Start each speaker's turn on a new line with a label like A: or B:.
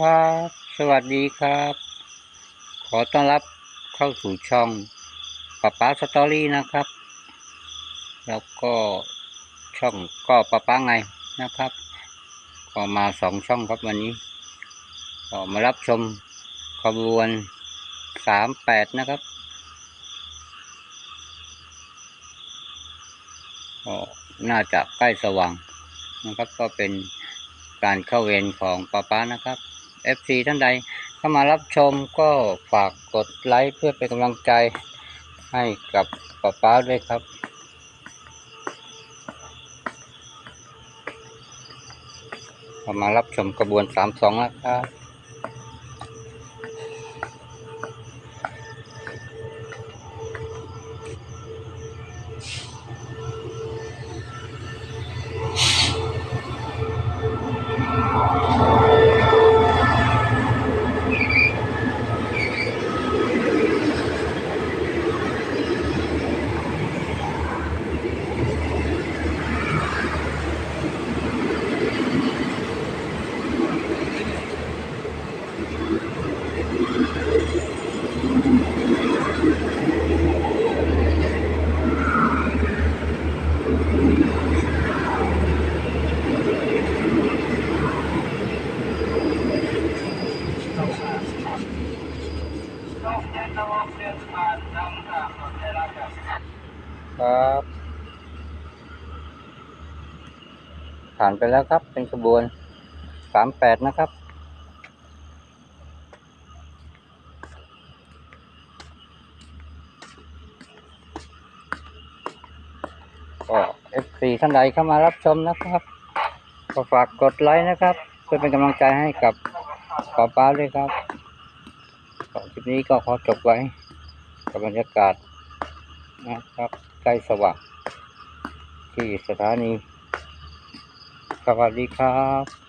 A: ครับ สวัสดีครับ ขอต้อนรับเข้าสู่ช่องป้าป้าสตอรี่นะครับ แล้วก็ช่องก็ป้าป้าไงนะครับ ก็มาสองช่องครับวันนี้ก็มารับชมขบวนสามแปดนะครับก็น่าจะใกล้สว่างนะครับ ก็เป็นการเข้าเวรของป้าป้านะครับ FC ท่านใดเข้ามารับชมก็ฝากกดไลค์เพื่อเป็นกำลังใจให้กับป้าป้าด้วยครับเข้ามารับชมกระบวนสามสองแล้วครับ ครับ ผ่านไปแล้วครับ เป็นขบวนสามแปดนะครับ ก็เอฟซีท่านใดเข้ามารับชมนะครับ ก็ฝากกดไลค์นะครับ เพื่อเป็นกำลังใจให้กับป้าป้าด้วยครับคลิปนี้ก็ขอจบไว้ กับบรรยากาศนะครับใกล้สว่างที่สถานี สวัสดีครับ